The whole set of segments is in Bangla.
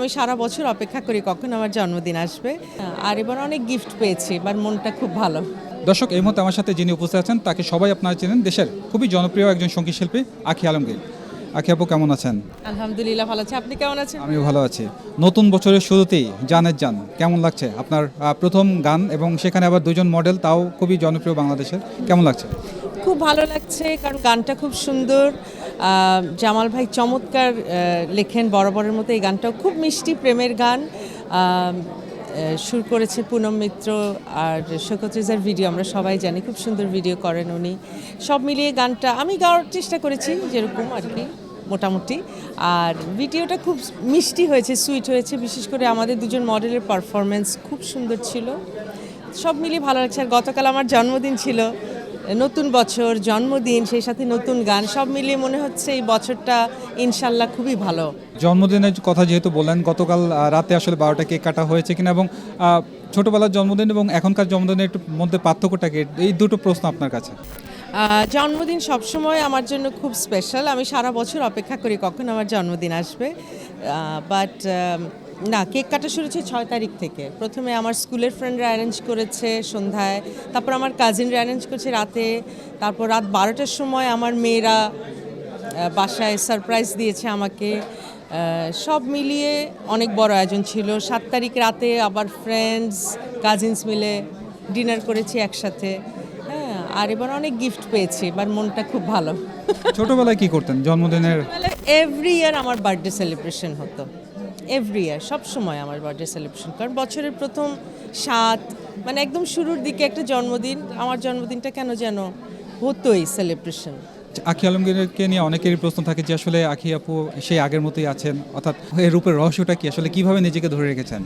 আমি সারা বছর অপেক্ষা করি কখন আমার জন্মদিন আসবে। আর এবার অনেক গিফট পেয়েছি এবার মনটা খুব ভালো। দর্শক এই মুহূর্তে আমার সাথে যিনি উপস্থিত আছেন তাকে সবাই আপনারা চেনেন দেশের খুবই জনপ্রিয় একজন সংগীত শিল্পী আখি আলমগীর। আখি আপু কেমন আছেন? আলহামদুলিল্লাহ ভালো আছি। আপনি কেমন আছেন? আমিও ভালো আছি। নতুন বছরের শুরুতেই জানের জান কেমন লাগছে? আপনার প্রথম গান এবং সেখানে আবার দুজন মডেল তাও খুবই জনপ্রিয় বাংলাদেশের কেমন লাগছে? খুব ভালো লাগছে কারণ গানটা খুব সুন্দর। জামাল ভাই চমৎকার লেখেন বরাবরের মতো এই গানটাও। খুব মিষ্টি, প্রেমের গান। সুর করেছে পুনম মিত্র আর সৈকত রেজার ভিডিও, আমরা সবাই জানি, খুব সুন্দর ভিডিও করেন উনি। সব মিলিয়ে গানটা, আমি গাওয়ার চেষ্টা করেছি যেরকম আর কি, মোটামুটি। আর ভিডিওটা খুব মিষ্টি হয়েছে, সুইট হয়েছে, বিশেষ করে আমাদের দুজন মডেলের পারফরমেন্স খুব সুন্দর ছিল। সব মিলিয়ে ভালো লাগছে। আর গতকাল আমার জন্মদিন ছিল নতুন বছর জন্মদিন সেই সাথে নতুন গান সব মিলিয়ে মনে হচ্ছে এই বছরটা ইনশাল্লাহ খুবই ভালো। জন্মদিনের কথা যেহেতু বললেন গতকাল রাতে আসলে বারোটা কেক কাটা হয়েছে কিনা এবং ছোটবেলার জন্মদিন এবং এখনকার জন্মদিনের একটু মধ্যে পার্থক্যটা কি? এই দুটো প্রশ্ন আপনার কাছে। জন্মদিন সবসময় আমার জন্য খুব স্পেশাল আমি সারা বছর অপেক্ষা করি কখন আমার জন্মদিন আসবে। বাট না কেক কাটা শুরু হচ্ছে ছয় তারিখ থেকে। প্রথমে আমার স্কুলের ফ্রেন্ডরা অ্যারেঞ্জ করেছে সন্ধ্যায় তারপর আমার কাজিনরা অ্যারেঞ্জ করেছে রাতে তারপর রাত বারোটার সময় আমার মেয়েরা বাসায় সারপ্রাইজ দিয়েছে আমাকে। সব মিলিয়ে অনেক বড় আয়োজন ছিল। সাত তারিখ রাতে আবার ফ্রেন্ডস কাজিনস মিলে ডিনার করেছি একসাথে। হ্যাঁ আর এবার অনেক গিফট পেয়েছি এবার মনটা খুব ভালো। ছোটবেলায় কি করতেন? জন্মদিনের এভরি ইয়ার আমার বার্থডে সেলিব্রেশন হতো। এভরি ইয়ার সব সময় আমার বার্থডে সেলিব্রেশন কারণ বছরের প্রথম সাত মানে একদম শুরুর দিকে একটা জন্মদিন আমার জন্মদিনটা কেন যেন হতোই সেলিব্রেশন আখি আলমগীরকে নিয়ে অনেকেরই প্রশ্ন থাকে যে আসলে আখি আপু সেই আগের মতোই আছেন অর্থাৎ এর রূপের রহস্যটা কি? আসলে কীভাবে নিজেকে ধরে রেখেছেন?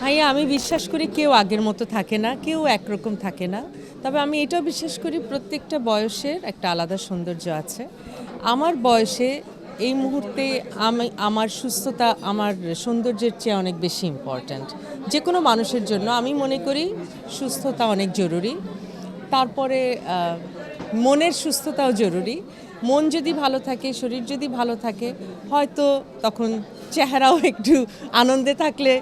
ভাইয়া আমি বিশ্বাস করি কেউ আগের মতো থাকে না কেউ একরকম থাকে না। তবে আমি এটাও বিশ্বাস করি প্রত্যেকটা বয়সের একটা আলাদা সৌন্দর্য আছে। আমার বয়সে এই মুহূর্তে আমি, আমার সুস্থতা, আমার সৌন্দর্যের চেয়ে অনেক বেশি ইম্পর্ট্যান্ট যে কোনো মানুষের জন্য আমি মনে করি সুস্থতা অনেক জরুরি। তারপরে মনের সুস্থতাও জরুরি। মন যদি ভালো থাকে, শরীর যদি ভালো থাকে, হয়তো তখন চেহারাও একটু আনন্দে থাকলে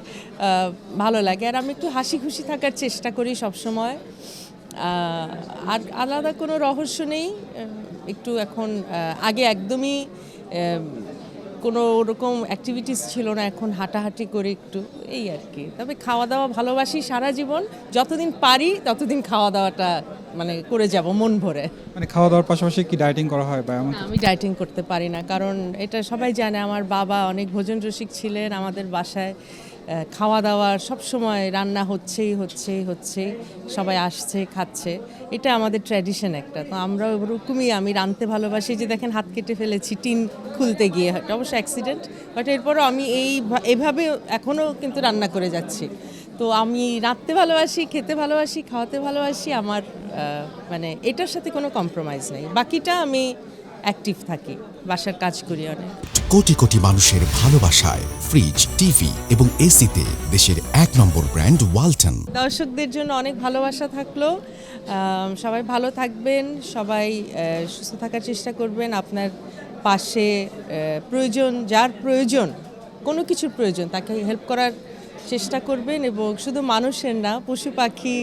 ভালো লাগে। আর আমি একটু হাসি খুশি থাকার চেষ্টা করি সবসময়। আর আলাদা কোনো রহস্য নেই। একটু এখন আগে একদমই কোনো ওরকম অ্যাক্টিভিটিস ছিল না, এখন হাঁটাহাঁটি করে একটু, এই আর কি। তবে খাওয়া দাওয়া ভালোবাসি সারা জীবন। যতদিন পারি, ততদিন খাওয়া দাওয়াটা মানে করে যাব মন ভরে। মানে খাওয়া দাওয়ার পাশাপাশি কি ডায়েটিং করা হয় বা এমন আমি ডায়েটিং করতে পারি না কারণ এটা সবাই জানে আমার বাবা অনেক ভোজন রসিক ছিলেন আমাদের বাসায়। খাওয়া দাওয়ার সব সময় রান্না হচ্ছেই হচ্ছেই হচ্ছেই সবাই আসছে খাচ্ছে। এটা আমাদের ট্র্যাডিশন একটা তো আমরাও ওরকমই আমি রাঁধতে ভালোবাসি যে দেখেন হাত কেটে ফেলেছি টিন খুলতে গিয়ে অবশ্য অ্যাক্সিডেন্ট বাট এরপরও আমি এই এভাবে এখনও কিন্তু রান্না করে যাচ্ছি। তো আমি রাঁধতে ভালোবাসি খেতে ভালোবাসি খাওয়াতে ভালোবাসি আমার মানে এটার সাথে কোনো কম্প্রোমাইজ নেই। বাকিটা আমি অ্যাক্টিভ থাকি বাসার কাজ করি অনেক। কোটি কোটি মানুষের ভালোবাসায় ফ্রিজ টিভি এবং এসিতে দেশের এক নম্বর ব্র্যান্ড ওয়ালটন দর্শকদের জন্য অনেক ভালোবাসা থাকল। সবাই ভালো থাকবেন সবাই সুস্থ থাকার চেষ্টা করবেন। আপনার পাশে প্রয়োজন যার প্রয়োজন কোনো কিছুর প্রয়োজন তাকে হেল্প করার চেষ্টা করবেন এবং শুধু মানুষের না, পশু পাখি,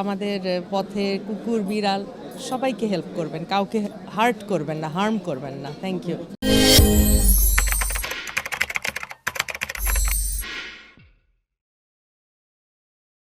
আমাদের পথে কুকুর, বিড়াল, সবাইকে হেল্প করবেন। কাউকে হার্ট করবেন না হার্ম করবেন না। Thank you